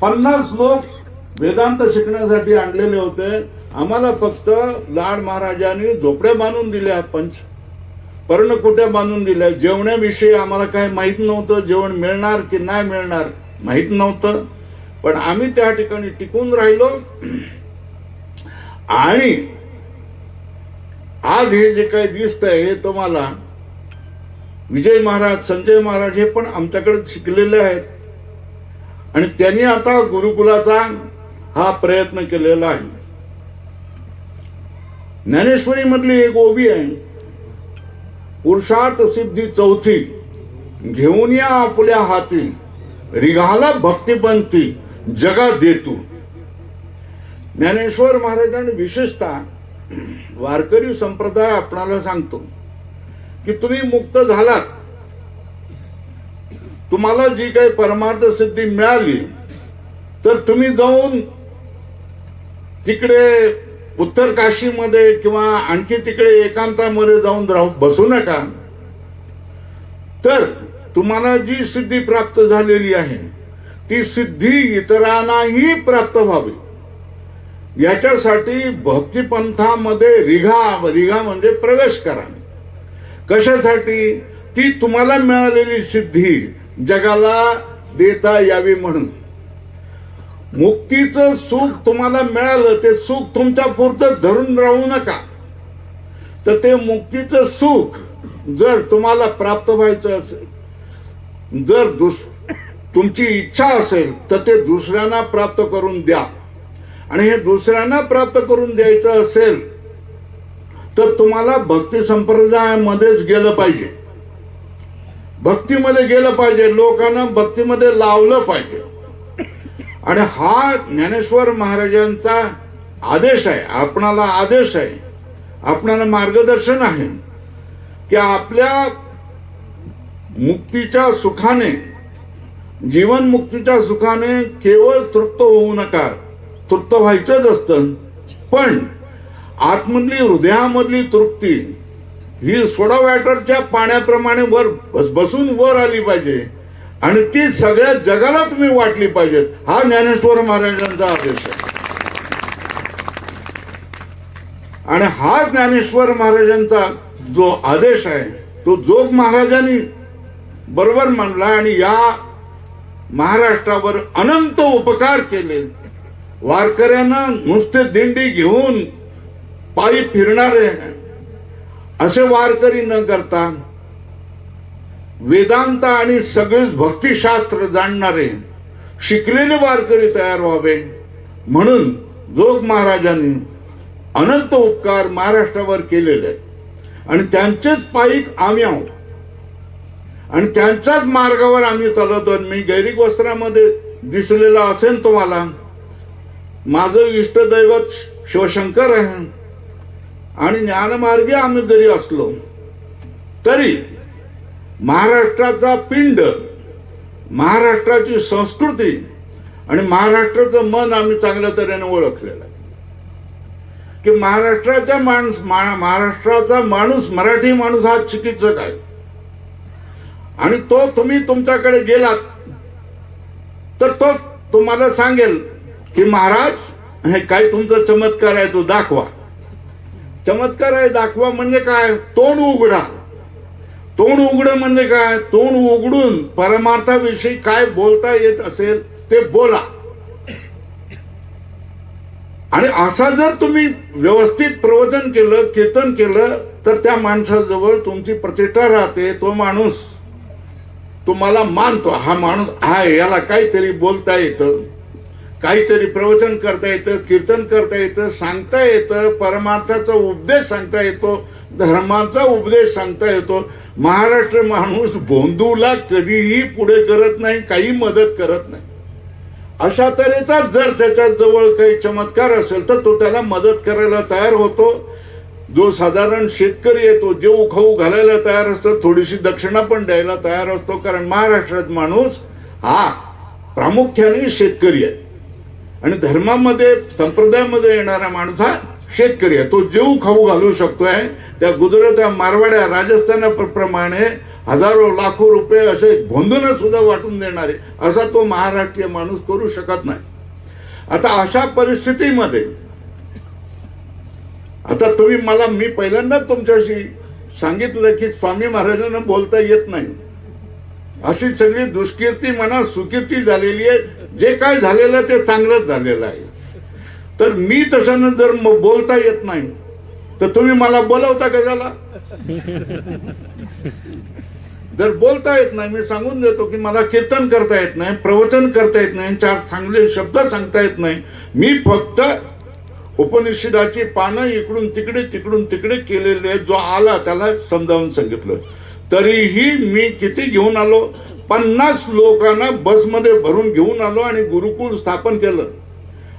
पन्नास लोक वेदांत शिकण्यासाठी आणलेले होते. आम्हाला फक्त लाड महाराजांनी झोपड्या बांधून दिल्या पंच. पर्णकुट्या बांधून दिल्या जेवणाविषयी आम्हाला काय माहीत नव्हतं जेवण मिळणार की नाही मिळणार माहीत नव्हतं. पण आम्ही त्या ठिकाणी टिकून राहिलो. आणि आज हे जे काही दिसतंय हे तुम्हाला विजय महाराज संजय महाराज हे पण आमच्याकडे शिकलेले आहेत. आणि त्यांनी आता गुरुकुलाचा हा प्रयत्न केलेला आहे. ज्ञानेश्वरी मधली एक ओबी आहे. पुरुषार्थ सिद्धी चौथी. घेऊन या आपल्या हाती. रिघाला भक्तिपंथी. जगा देतो. ज्ञानेश्वर महाराजांनी विशेषतः वारकरी संप्रदाय आपणाला सांगतो की तुम्ही मुक्त झालात. तुम्हाला जी काही परमार्थ सिद्धी मिळाली तर तुम्ही जाऊन तिकडे उत्तर काशीमध्ये किंवा आणखी तिकडे एकांतामध्ये जाऊन राहू बसू नका. तर तुम्हाला जी सिद्धी प्राप्त झालेली आहे ती सिद्धी इतरांनाही प्राप्त व्हावी. याच्यासाठी भक्तिपंथामध्ये रिघा रिघा म्हणजे प्रवेश करा. कशासाठी? ती तुम्हाला मिळालेली सिद्धी जगाला देता यावी म्हणून. मुक्तीचं सुख तुम्हाला मिळालं ते सुख तुमच्या पुरतं धरून राहू नका. तर ते मुक्तीचं सुख जर तुम्हाला प्राप्त व्हायचं असेल जर दुस तुमची इच्छा असेल तर ते दुसऱ्यांना प्राप्त करून द्या. आणि हे दुसऱ्यांना प्राप्त करून द्यायचं असेल तर तुम्हाला भक्ती संप्रदायामध्येच गेलं पाहिजे. भक्तीमध्ये गेलं पाहिजे लोकांना भक्तीमध्ये लावलं पाहिजे. आणि हा ज्ञानेश्वर महाराजांचा आदेश आहे आपणाला आदेश आहे आपणाला मार्गदर्शन आहे की आपल्या मुक्तीच्या सुखाने जीवन मुक्तीच्या सुखाने केवळ तृप्त होऊ नका तृप्त व्हायचंच असतं पण आतमधली हृदयामधली तृप्ती ही सोडा वॅटरच्या पाण्याप्रमाणे वर बस- बसून वर आली पाहिजे. आणि ती सगळ्या जगाला तुम्ही वाटली पाहिजेत हा ज्ञानेश्वर महाराजांचा आदेश आहे. आणि हा ज्ञानेश्वर महाराजांचा जो आदेश आहे तो जोग महाराजांनी बरोबर मानला आणि या महाराष्ट्रावर अनंत उपकार केले. वारकऱ्यांना नुसते दिंडी घेऊन पायी फिरणारे असे वारकरी न करता वेदांत आणि सगळेच भक्तिशास्त्र जाणणारे शिकलेले वारकरी तयार व्हावे. म्हणून जोग महाराजांनी अनंत उपकार महाराष्ट्रावर केलेले. आहेत आणि त्यांचेच पायी आम्ही आहोत. आणि त्यांच्याच मार्गावर आम्ही चालवतो. मी गैरिक वस्त्रामध्ये दिसलेला असेल तुम्हाला. माझं इष्टदैवत शिवशंकर आहे. आणि ज्ञानमार्गी आम्ही जरी असलो तरी महाराष्ट्राचा पिंड महाराष्ट्राची संस्कृती आणि महाराष्ट्राचं मन आम्ही चांगल्या तऱ्हेने ओळखलेलं आहे. की महाराष्ट्राच्या माणूस महाराष्ट्राचा माणूस मराठी माणूस हा चिकित्सक आहे. आणि तो तुम्ही तुमच्याकडे गेलात तर तो तुम्हाला सांगेल की महाराज हे काय तुमचा चमत्कार आहे तो दाखवा. चमत्कार आहे दाखवा म्हणजे काय? तोंड उघडा. तोंड उघडं म्हणजे काय? तोंड उघडून परमार्थाविषयी काय बोलता येत असेल ते बोला. आणि असा जर तुम्ही व्यवस्थित प्रवचन केलं कीर्तन केलं तर त्या माणसाजवळ तुमची प्रतिष्ठा राहते तो माणूस तुम्हाला मानतो. हा माणूस हा याला काहीतरी बोलता येतं. काहीतरी प्रवचन करता येतं कीर्तन करता येतं सांगता येतं परमार्थाचा उपदेश सांगता येतो धर्माचा उपदेश सांगता येतो. महाराष्ट्र माणूस भोंदूला कधीही पुढे करत नाही काही मदत करत नाही. अशा तऱ्हेचा जर त्याच्याजवळ काही चमत्कार असेल तर तो त्याला मदत करायला तयार होतो. जो साधारण शेतकरी येतो जे खाऊ घालायला तयार असतो थोडीशी दक्षिणा पण द्यायला तयार असतो कारण महाराष्ट्रात माणूस हा प्रामुख्याने शेतकरी आहे. आणि धर्मामध्ये संप्रदायामध्ये येणारा माणूस हा शेतकरी आहे. तो जीव खाऊ घालू शकतोय. त्या गुजरात मारवाड्या राजस्थानाप्रमाणे हजारो लाखो रुपये असे गोंधून सुद्धा वाटून देणारे असा तो महाराष्ट्रीय माणूस करू शकत नाही. आता अशा परिस्थितीमध्ये आता तुम्ही मला मी पहिल्यांदाच तुमच्याशी सांगितलं की स्वामी महाराजांना बोलता येत नाही. अशी सगळी दुष्कीर्ती म्हणा सुकीर्ती झालेली आहे. जे काय झालेलं ते चांगलंच झालेलं आहे. तर मी तशानं जर बोलता येत नाही तर तुम्ही मला बोलवता का त्याला? जर बोलता येत नाही मी सांगून देतो की मला कीर्तन करता येत नाही प्रवचन करता येत नाही चार चांगले शब्द सांगता येत नाही. मी फक्त उपनिषदाची पानं इकडून तिकडे तिकडून तिकडे केलेले आहेत. जो आला त्याला समजावून सांगितलं. तरीही मी किती घेऊन आलो? पन्नास लोकांना बसमध्ये भरून घेऊन आलो आणि गुरुकुल स्थापन केलं.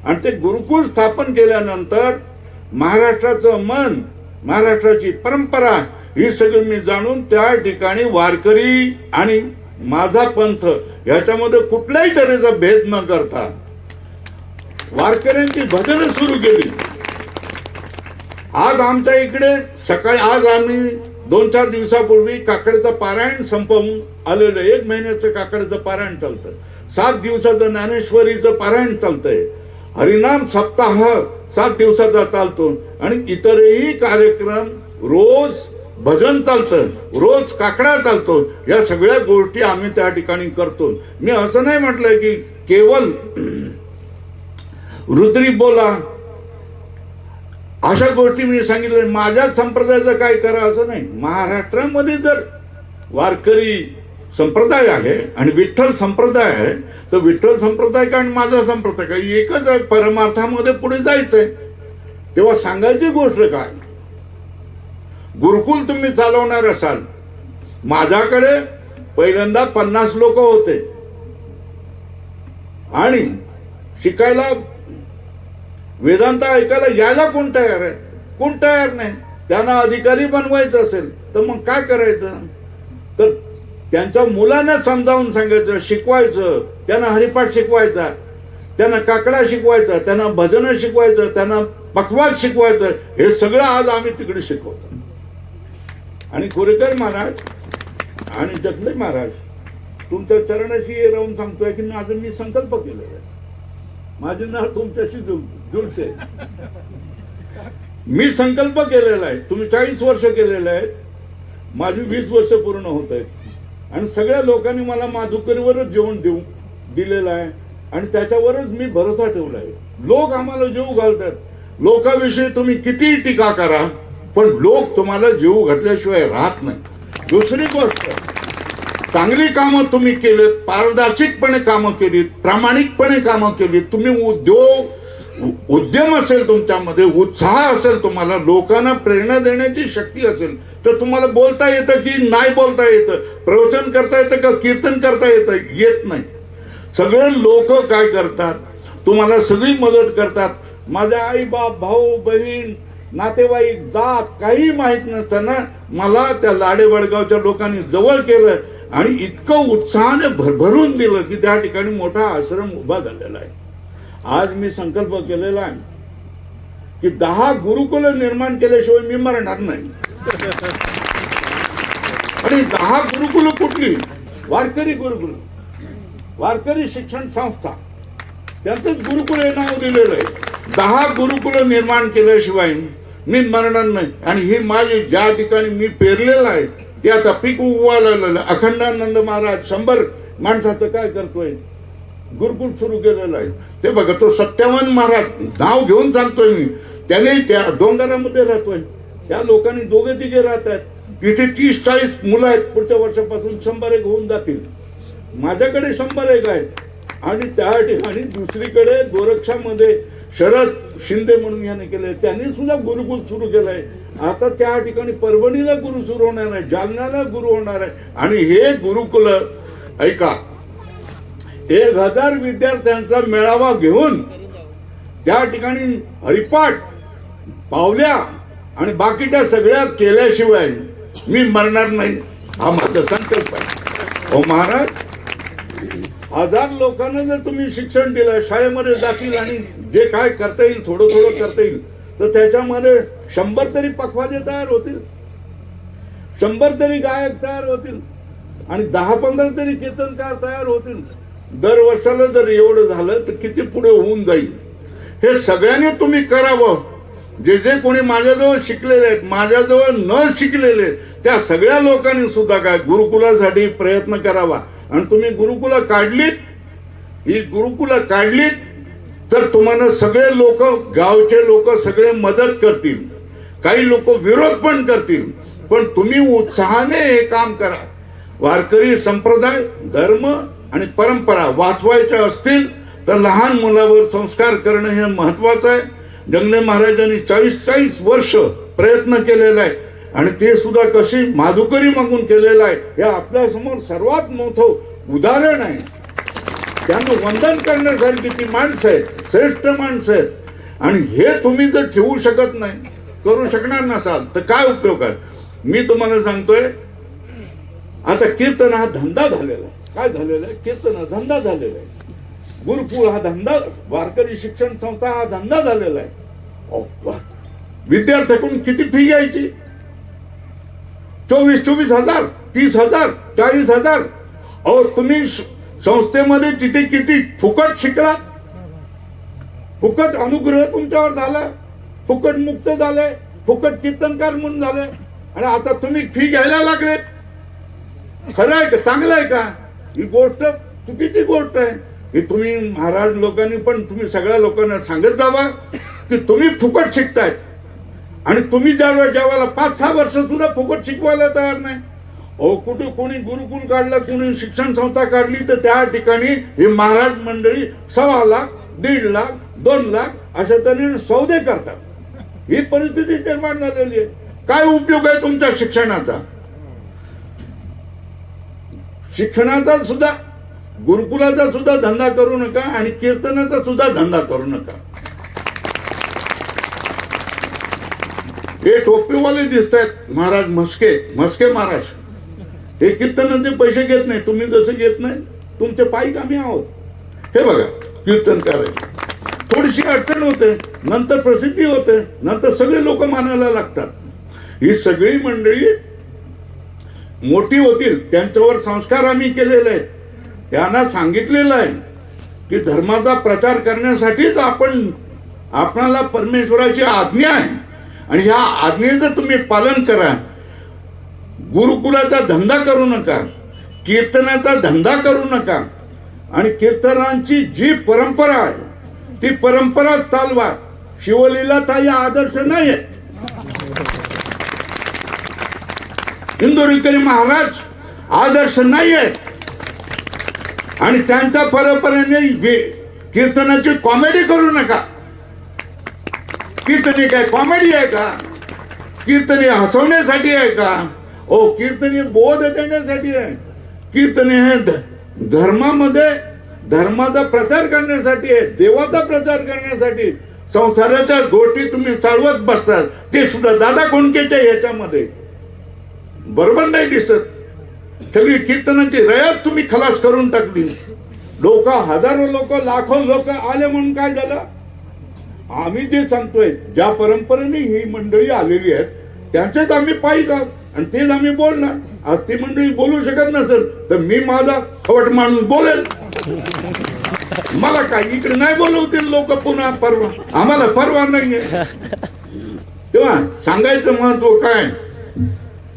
आणि ते गुरुकुल स्थापन केल्यानंतर महाराष्ट्राचं मन महाराष्ट्राची परंपरा ही सगळी मी जाणून त्या ठिकाणी वारकरी आणि माझा पंथ याच्यामध्ये कुठल्याही तऱ्हेचा भेद न करता वारकऱ्यांची भजनं सुरू केली. आज आमच्या इकडे सकाळी आज आम्ही दोन चार दिवसापूर्वी काकडीचं पारायण संपवून आलेलं एक महिन्याचं काकडीचं पारायण चालतं सात दिवसाचं ज्ञानेश्वरीचं पारायण चालतंय. हरिनाम सप्ताह सात दिवसाचा चालतो. आणि इतरही कार्यक्रम रोज भजन चालतं रोज काकडा चालतो. या सगळ्या गोष्टी आम्ही त्या ठिकाणी करतो. मी असं नाही म्हटलंय की केवळ रुद्री बोला अशा गोष्टी मी सांगितल्या. माझ्या संप्रदायाचं काय करा असं नाही. महाराष्ट्रामध्ये जर वारकरी संप्रदाय आहे आणि विठ्ठल संप्रदाय आहे तर विठ्ठल संप्रदाय का आणि माझा संप्रदाय काय एकच आहे परमार्थामध्ये पुढे जायचंय. तेव्हा सांगायची गोष्ट काय? गुरुकुल तुम्ही चालवणार असाल. माझ्याकडे पहिल्यांदा पन्नास लोक होते. आणि शिकायला वेदांत ऐकायला यायला कोण तयार आहे? कोण तयार नाही? त्यांना अधिकारी बनवायचं असेल तर मग काय करायचं? तर त्यांच्या मुलांना समजावून सांगायचं शिकवायचं. त्यांना हरिपाठ शिकवायचा त्यांना काकडा शिकवायचा त्यांना भजन शिकवायचं त्यांना पखवाज शिकवायचं. हे सगळं आज आम्ही तिकडे शिकवतो. आणि कोरेकर महाराज आणि जगले महाराज तुमच्या चरणाशी राहून सांगतोय की आज मी संकल्प केलेला आहे. माझे नाव तुमच्याशी जुळते. मी संकल्प केलेला आहे. तुम्ही चाळीस वर्ष केलेले आहेत. माझी वीस वर्ष पूर्ण होत आहेत. आणि सगळ्या लोकांनी मला माधुकरीवरच जेवण देऊ दिलेलं आहे. आणि त्याच्यावरच मी भरोसा ठेवला आहे. लोक आम्हाला जीव घालतात. लोकांविषयी तुम्ही कितीही टीका करा पण लोक तुम्हाला जीव घातल्याशिवाय राहत नाही. दुसरी गोष्ट चांगली कामं तुम्ही केलीत पारदर्शकपणे कामं केलीत प्रामाणिकपणे कामं केलीत तुम्ही उद्योग उद्यम असेल तुमच्यामध्ये उत्साह असेल तुम्हाला लोकांना प्रेरणा देण्याची शक्ती असेल तर तुम्हाला बोलता येतं की नाही बोलता येतं प्रवचन करता येतं का कीर्तन करता येतं येत नाही. सगळे लोक काय करतात? तुम्हाला सगळी मदत करतात. माझ्या आई बाप भाऊ बहीण नातेवाईक जात काही माहीत नसताना मला त्या लाडे वडगावच्या लोकांनी जवळ केलं आणि इतकं उत्साहाने भरभरून दिलं की त्या ठिकाणी मोठा आश्रम उभा झालेला आहे. आज मी संकल्प केलेला आहे की दहा गुरुकुल निर्माण केल्याशिवाय मी मरणार नाही. आणि दहा गुरुकुल कुठली? वारकरी गुरुकुल. वारकरी शिक्षण संस्था. त्यांचंच गुरुकुल हे नाव दिलेलं आहे. दहा गुरुकुल निर्माण केल्याशिवाय मी मरणार नाही. आणि हे माझे ज्या ठिकाणी मी पेरलेलं आहे ते आता पीक उगवायला लागलेलं अखंडानंद महाराज शंभर माणसाचं काय करतोय? गुरुकुल सुरू केलेलं आहे. ते बघा तो सत्यवान महाराज नाव घेऊन सांगतोय मी. त्याने त्या डोंगरामध्ये राहतोय. त्या लोकांनी दोघे तिघे राहत आहेत तिथे तीस चाळीस मुलं आहेत पुढच्या वर्षापासून शंभर एक होऊन जातील. माझ्याकडे शंभर एक आहेत. आणि त्या ठिकाणी दुसरीकडे गोरक्षामध्ये शरद शिंदे म्हणून याने केले त्यांनी सुद्धा गुरुकुल सुरू केलंय. आता त्या ठिकाणी परभणीला गुरु सुरू होणार आहे जालन्याला गुरु होणार आहे. आणि हे गुरुकुल ऐका एक हजार विद्यार्थ्यांचा मेळावा घेऊन त्या ठिकाणी हरिपाठ पावल्या आणि बाकीच्या सगळ्या केल्याशिवाय मी मरणार नाही. हा माझा संकल्प आहे. हो महाराज? हजार लोकांना जर तुम्ही शिक्षण दिलं शाळेमध्ये जातील आणि जे काय करता येईल थोडं थोडं करता येईल तर त्याच्यामध्ये शंभर तरी पखवाजे तयार होतील. शंभर तरी गायक तयार होतील. आणि दहा पंधरा तरी कीर्तनकार तयार होतील. दर वर्षाला जर एवढं झालं तर किती पुढे होऊन जाईल? हे सगळ्यांनी तुम्ही करावं. जे जे कोणी माझ्याजवळ शिकलेले आहेत माझ्याजवळ न शिकलेले त्या सगळ्या लोकांनी सुद्धा काय गुरुकुलासाठी प्रयत्न करावा. आणि तुम्ही गुरुकुला काढलीत ही गुरुकुला काढलीत तर तुम्हाला सगळे लोक गावचे लोक सगळे मदत करतील. काही लोक विरोध पण करतील. पण तुम्ही उत्साहाने हे काम करा. वारकरी संप्रदाय धर्म आणि परंपरा वाचवायच्या असतील तर लहान मुलावर संस्कार करणं हे महत्वाचं आहे. जंगले महाराजांनी चाळीस चाळीस वर्ष प्रयत्न केलेला आहे आणि ते सुद्धा कशी माधुकरी मागून केलेलं आहे हे आपल्यासमोर सर्वात मोठं उदाहरण आहे. त्यांना वंदन करण्यासारखी ती माणसं आहेत श्रेष्ठ माणसं आहेत. आणि हे तुम्ही जर ठेवू शकत नाही करू शकणार नसाल तर काय उपयोग आहे? मी तुम्हाला सांगतोय आता कीर्तन हा धंदा झालेला आहे. काय झालेला आहे? कीर्तन हा धंदा झालेला आहे. गुरुकुळ हा धंदा वारकरी शिक्षण संस्था हा धंदा झालेला आहे. विद्यार्थ्याकडून किती फी घ्यायची? चोवीस चोवीस हजार तीस हजार चाळीस हजार. अहो तुम्ही संस्थेमध्ये तिथे किती फुकट शिकला फुकट अनुग्रह तुमच्यावर झाला. फुकट मुक्त झाले. फुकट कीर्तनकार म्हणून झाले. आणि आता तुम्ही फी घ्यायला लागलेत. खरं आहे का? चांगलं आहे का? ही गोष्ट चुकीची गोष्ट आहे. ही तुम्ही महाराज लोकांनी पण तुम्ही सगळ्या लोकांना सांगत जावा की तुम्ही फुकट शिकतायत आणि तुम्ही ज्या जेव्हा पाच सहा वर्ष सुद्धा फुकट शिकवायला तयार नाही अहो कुठे कोणी गुरुकुल काढलं कोणी शिक्षण संस्था काढली तर त्या ठिकाणी ही महाराज मंडळी सव्वा लाख दीड लाख दोन लाख अशा तऱ्हेने सौदे करतात. ही परिस्थिती निर्माण झालेली आहे. काय उपयोग आहे तुमच्या शिक्षणाचा? शिक्षणाचा सुद्धा गुरुकुलाचा सुद्धा धंदा करू नका आणि कीर्तनाचा सुद्धा धंदा करू नका. हे टोपीवाले दिसत आहेत महाराज म्हस्के म्हस्के महाराज. हे कीर्तनाचे पैसे घेत नाही तुम्ही जसे घेत नाही तुमचे पायी आम्ही आहोत. हे बघा कीर्तन करायचे थोडीशी अडचण होते नंतर प्रसिद्धी होते नंतर सगळे लोक मानायला लागतात. ही सगळी मंडळी मोठी होतील त्यांच्यावर संस्कार आम्ही केलेले आहेत. त्यांना सांगितलेलं आहे की धर्माचा प्रचार करण्यासाठीच आपण आपणाला परमेश्वराची आज्ञा आहे. आणि ह्या आज्ञेचं तुम्ही पालन करा. गुरुकुलाचा धंदा करू नका. कीर्तनाचा धंदा करू नका. आणि कीर्तनांची जी परंपरा आहे ती परंपरा चालवा. शिवलीला या आदर्श नाही आहेत इंदोरीकरी महाराज आदर्श नाही आहेत आणि त्यांच्या परंपरेने कीर्तनाची कॉमेडी करू नका. कीर्तनी काय कॉमेडी आहे का? कीर्तनी हसवण्यासाठी आहे का? ओ कीर्तनी बोध देण्यासाठी आहे. कीर्तनी हे ध- धर्मामध्ये धर्माचा प्रचार करण्यासाठी आहे देवाचा प्रचार करण्यासाठी. संसाराच्या गोष्टी तुम्ही चालवत बसतात. ते सुद्धा दादा कोणकेच्या ह्याच्यामध्ये बरोबर नाही दिसत. सगळी कीर्तनाची रयात तुम्ही खलास करून टाकली. लोक हजारो लोक लाखो लोक आले म्हणून काय झालं? आम्ही जे सांगतोय ज्या परंपरेने ही मंडळी आलेली आहेत त्यांचेच आम्ही पाहिज आणि तेच आम्ही बोलणार. आज ती मंडळी बोलू शकत नसेल तर मी माझा खवट माणूस बोलेल मला काय इकडे नाही बोलवतील लोक पुन्हा परवा. आम्हाला परवा नाहीये. तेव्हा सांगायचं महत्त्व काय?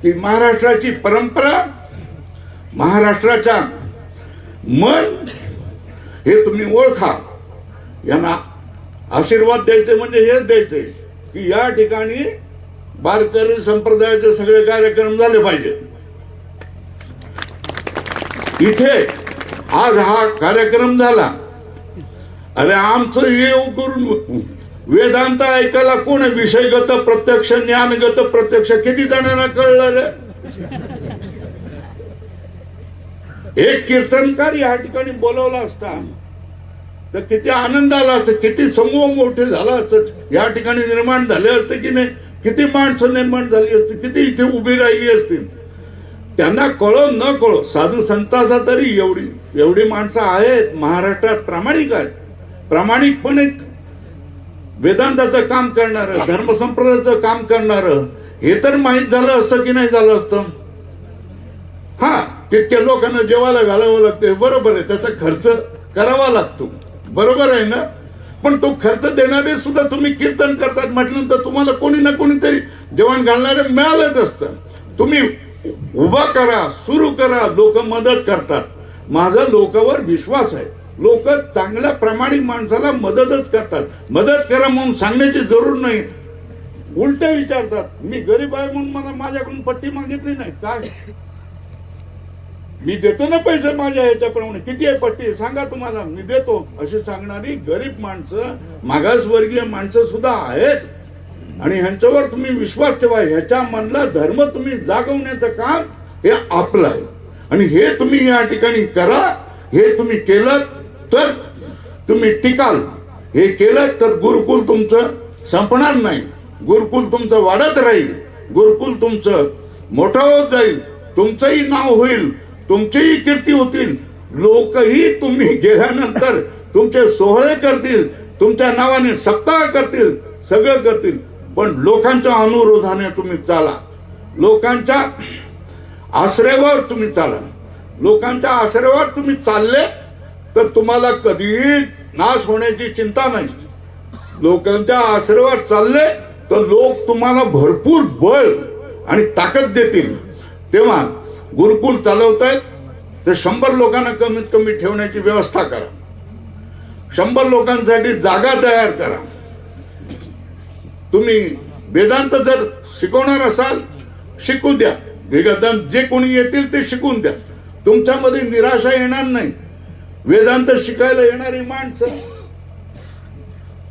की महाराष्ट्राची परंपरा महाराष्ट्राच्या मन हे तुम्ही ओळखा. यांना आशीर्वाद द्यायचे म्हणजे हेच द्यायचे की या ठिकाणी बारकरी संप्रदायाचे सगळे कार्यक्रम झाले पाहिजे. इथे आज हा कार्यक्रम झाला. अरे आमचं हे करून वेदांत ऐकायला कोण विषयगत प्रत्यक्ष ज्ञानगत प्रत्यक्ष किती जणांना कळलं रे? एक कीर्तनकार या ठिकाणी बोलवला असता. तर किती आनंद आला असत किती समूह मोठे झाला असत या ठिकाणी निर्माण झाले असते की नाही? किती माणसं निर्माण झाली असती किती इथे उभी राहिली असती त्यांना कळो न कळो साधू संतासा तरी एवढी एवढी माणसं आहेत महाराष्ट्रात प्रामाणिक आहेत. प्रामाणिकपणे वेदांताचं काम करणारं धर्मसंप्रदायाचं काम करणारं हे तर माहीत झालं असतं की नाही झालं असतं? हा तितक्या लोकांना जेवायला घालावं लागतं बरोबर आहे त्याचा खर्च करावा लागतो. बरोबर आहे ना? पण तो खर्च देणारे सुद्धा तुम्ही कीर्तन करतात म्हटल्यानंतर तुम्हाला कोणी ना कोणीतरी जेवण घालणारे मिळालंच असतं. तुम्ही उभा करा सुरू करा लोक मदत करतात. माझा लोकांवर विश्वास आहे. लोक चांगल्या प्रामाणिक माणसाला मदतच करतात. मदत करा म्हणून सांगण्याची जरूर नाही. उलट विचारतात मी गरीब आहे म्हणून मला माझ्याकडून पट्टी मागितली नाही. काय? मी देतो ना पैसे माझ्या ह्याच्याप्रमाणे किती आहे पट्टी? सांगा तुम्हाला. मी देतो. अशी सांगणारी गरीब माणसं मागासवर्गीय माणसं सुद्धा आहेत. आणि ह्यांच्यावर तुम्ही विश्वास ठेवा. ह्याच्या मनला धर्म तुम्ही जागवण्याचं काम हे आपलं आहे. आणि हे तुम्ही या ठिकाणी करा. हे तुम्ही केलं तर तुम्ही टिकाल. हे केलं तर गुरुकुल तुमचं संपणार नाही. गुरुकुल तुमचं वाढत राहील. गुरुकुल तुमचं मोठं होत जाईल. तुमचंही नाव होईल. तुमचीही कीर्ती होतील. लोकही तुम्ही गेल्यानंतर तुमचे सोहळे करतील तुमच्या नावाने सप्ताह करतील सगळं करतील. पण लोकांच्या अनुरोधाने तुम्ही चाला. लोकांच्या आश्रयावर तुम्ही चाला. लोकांच्या आश्रयावर तुम्ही चालले तर तुम्हाला कधीही नाश होण्याची चिंता नाही. लोकांच्या आश्रयावर चालले तर लोक तुम्हाला भरपूर बळ आणि ताकद देतील. तेव्हा गुरुकुल चालवतायत तर शंभर लोकांना कमीत कमी ठेवण्याची व्यवस्था करा. शंभर लोकांसाठी जागा तयार करा. तुम्ही वेदांत जर शिकवणार असाल शिकू द्या. वेदांत जे कोणी येतील ते शिकून द्या. तुमच्यामध्ये निराशा येणार नाही. वेदांत शिकायला येणारी माणसं.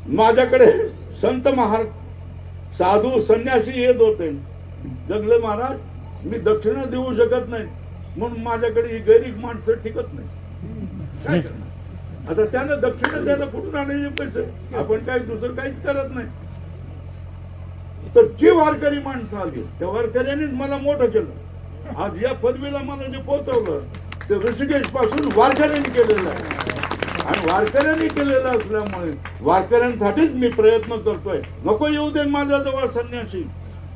माझ्याकडे संत महाराज साधू संन्यासी येत होते जगले महाराज मी दक्षिणा देऊ शकत नाही. म्हणून माझ्याकडे ही गरीब माणसं टिकत नाही. काय करणार? आता त्यानं दक्षिणा द्यायला कुठून आणायचे पैसे? आपण काही दुसरं काहीच करत नाही. तर जी वारकरी माणसं आली त्या वारकऱ्यांनीच मला मोठं केलं. आज या पदवीला मला जे पोहोचवलं ते ऋषिकेशपासून वारकऱ्यांनी केलेलं आहे. आणि वारकऱ्यांनी केलेलं असल्यामुळे वारकऱ्यांसाठीच मी प्रयत्न करतोय. नको येऊ दे माझ्या जवळ संन्यासी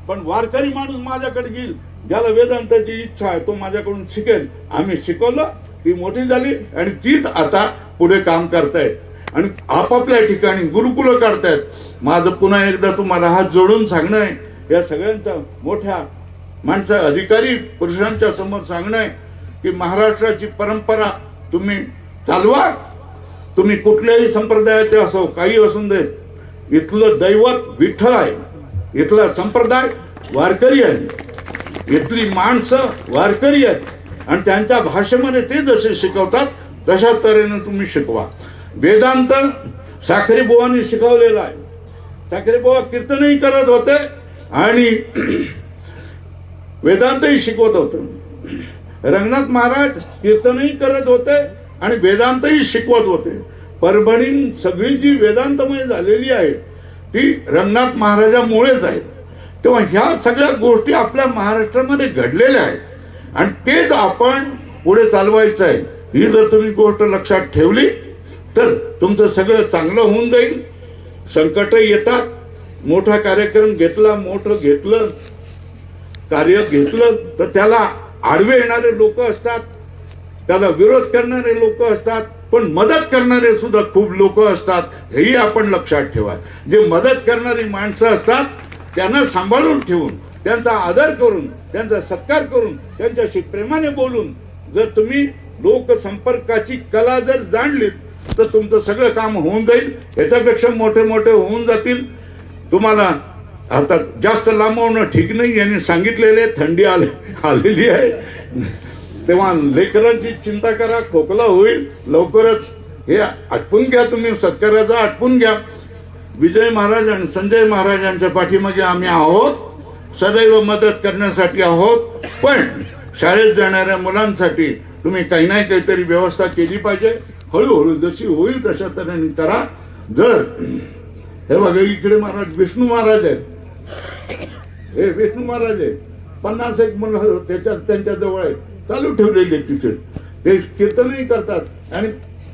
पण वारकरी माणूस माझ्याकडे येईल ज्याला वेदांताची इच्छा आहे तो माझ्याकडून शिकेल. आम्ही शिकवलं ती मोठी झाली आणि तीच आता पुढे काम करतायत. आणि आपापल्या ठिकाणी गुरुकुलं काढतायत. माझं पुन्हा एकदा तुम्हाला हात जोडून सांगणं आहे या सगळ्यांचा मोठ्या माणसं अधिकारी पुरुषांच्या समोर सांगणं आहे की महाराष्ट्राची परंपरा तुम्ही चालवा. तुम्ही कुठल्याही संप्रदायाचे असो काही असून दे इथलं दैवत विठ्ठल आहे. इथला संप्रदाय वारकरी आहे. इथली माणसं वारकरी आहेत. आणि त्यांच्या भाषेमध्ये ते जसे शिकवतात तशा तऱ्हेने तुम्ही शिकवा. वेदांत साखरी बुवांनी शिकवलेला आहे. साखरी बुवा कीर्तनही करत होते आणि वेदांतही शिकवत होते. रंगनाथ महाराज कीर्तनही करत होते आणि वेदांतही शिकवत होते. परभणी सगळी जी वेदांतमय झालेली आहे ती रंगनाथ महाराजामुळेच आहे. तेव्हा ह्या सगळ्या गोष्टी आपल्या महाराष्ट्रामध्ये घडलेल्या आहेत. आणि तेच आपण पुढे चालवायचं आहे. ही जर तुम्ही गोष्ट लक्षात ठेवली तर तुमचं सगळं चांगलं होऊन जाईल. संकट येतात. मोठा कार्यक्रम घेतला मोठं घेतलं कार्य घेतलं तर त्याला आडवे येणारे लोक असतात. त्याला विरोध करणारे लोक असतात. पण मदत करणारे सुद्धा खूप लोक असतात हेही आपण लक्षात ठेवा जे मदत करणारी माणसं असतात त्यांना सांभाळून ठेवून त्यांचा आदर करून त्यांचा सत्कार करून त्यांच्याशी प्रेमाने बोलून जर तुम्ही लोकसंपर्काची कला जर जाणलीत तर तुमचं सगळं काम होऊन जाईल. याच्यापेक्षा मोठे मोठे होऊन जातील. तुम्हाला अर्थात जास्त लांबवणं ठीक नाही यांनी सांगितलेले थंडी आले आलेली आहे. तेव्हा लेकरांची चिंता करा खोकला होईल लवकरच. हे आटपून घ्या तुम्ही सत्काराचा आटपून घ्या. विजय महाराज आणि संजय महाराजांच्या पाठीमागे आम्ही आहोत. सदैव मदत करण्यासाठी आहोत. पण शाळेत जाणाऱ्या मुलांसाठी तुम्ही काही नाही काहीतरी व्यवस्था केली पाहिजे. हळूहळू जशी होईल तशा तऱ्हेने करा. जर हे बघा इकडे महाराज विष्णू महाराज आहेत. हे विष्णू महाराज आहेत. पन्नास एक मुलं त्याच्यात त्यांच्या जवळ आहेत. चालू ठेवलेले तिथे. ते कीर्तनही करतात आणि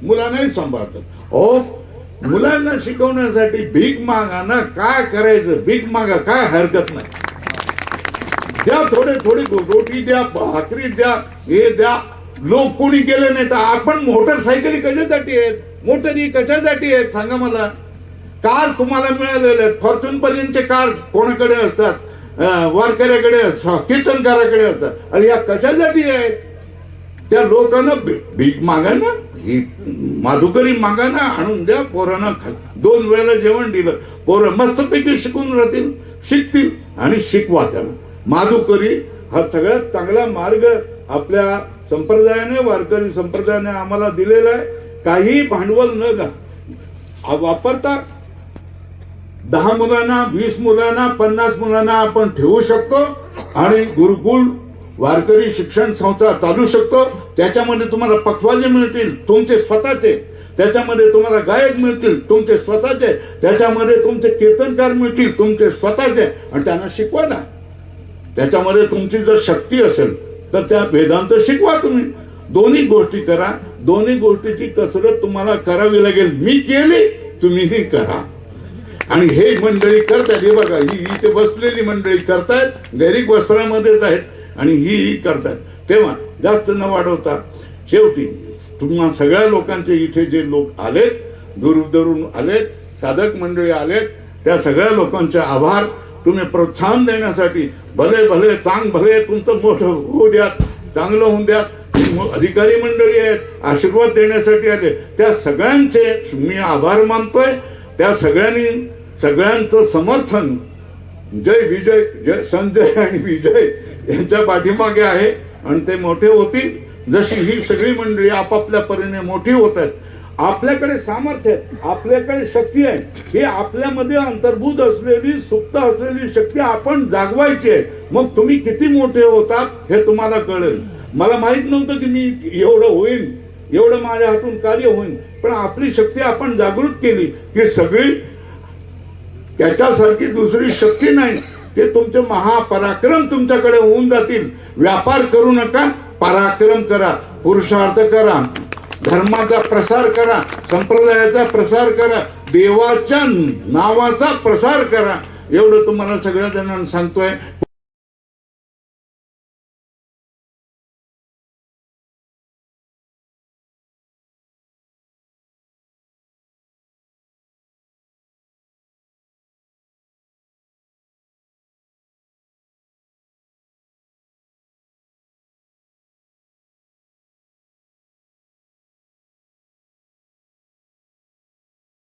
मुलांनाही सांभाळतात. ओ मुलांना शिकवण्यासाठी भीक मागा ना काय करायचं? भीक मागा काय हरकत नाही. द्या थोडे थोडी रोटी द्या भाकरी द्या हे द्या. लोक कोणी गेले नाही तर आपण मोटरसायकली कशासाठी आहेत? मोटरी कशासाठी आहेत? सांगा मला. कार तुम्हाला मिळालेले आहेत. फॉर्च्युन पर्यंतचे कार कोणाकडे असतात? वारकऱ्याकडे कीर्तनकाराकडे होता अरे या कशासाठी आहेत त्या लोकांना भी- भीक मागा ना ही माधुकरी मागा ना आणून द्या पोरांना खा. दोन वेळेला जेवण दिलं. पोरं मस्तपैकी शिकून राहतील शिकतील आणि शिकवा त्यांना माधुकरी हा सगळ्यात चांगला मार्ग आपल्या संप्रदायाने वारकरी संप्रदायाने आम्हाला दिलेला आहे. काही भांडवल न घा. वापरता दहा मुलांना वीस मुलांना पन्नास मुलांना आपण ठेवू शकतो आणि गुरुकुल वारकरी शिक्षण संस्था चालू शकतो. त्याच्यामध्ये तुम्हाला पखवाजे मिळतील तुमचे स्वतःचे. त्याच्यामध्ये तुम्हाला गायक मिळतील तुमचे स्वतःचे. त्याच्यामध्ये तुमचे कीर्तनकार मिळतील तुमचे स्वतःचे. आणि त्यांना शिकवा ना त्याच्यामध्ये तुमची जर शक्ती असेल तर त्या वेदांत शिकवा तुम्ही. दोन्ही गोष्टी करा. दोन्ही गोष्टीची कसरत तुम्हाला करावी लागेल. मी केली तुम्हीही करा. आणि हे मंडळी करतायत हे बघा ही इथे बसलेली मंडळी करतायत गैरिक वस्त्रामध्येच आहेत आणि ही ही करतायत. तेव्हा जास्त न वाढवता शेवटी तुम्हा सगळ्या लोकांचे इथे जे लोक आलेत दूरदूरून आलेत साधक मंडळी आलेत त्या सगळ्या लोकांचे आभार. तुम्ही प्रोत्साहन देण्यासाठी भले भले चांग भले तुमचं मोठं होऊ द्या चांगलं होऊन द्या अधिकारी मंडळी आहेत आशीर्वाद देण्यासाठी आले. त्या सगळ्यांचे मी आभार मानतोय. त्या सगळ्यांनी सगळ्यांचं समर्थन जय विजय जय संजय आणि विजय यांच्या पाठीमागे आहे. आणि ते मोठे होतील. जशी ही सगळी मंडळी आपापल्या परीने मोठी होत आहेत. आपल्याकडे सामर्थ्य आहे. आपल्याकडे शक्ती आहे. ही आपल्यामध्ये अंतर्भूत असलेली सुप्त असलेली शक्ती आपण जागवायची आहे. मग तुम्ही किती मोठे होतात हे तुम्हाला कळेल. मला माहीत नव्हतं की मी एवढं होईन. एवढं माझ्या हातून कार्य होईल पण आपली शक्ती आपण जागृत केली की सगळी त्याच्यासारखी दुसरी शक्ती नाही. ते तुमचे महापराक्रम तुमच्याकडे होऊन जातील. व्यापार करू नका पराक्रम करा पुरुषार्थ करा. धर्माचा प्रसार करा संप्रदायाचा प्रसार करा देवाच्या नावाचा प्रसार करा. एवढं तुम्हाला सगळ्या जणांना सांगतोय.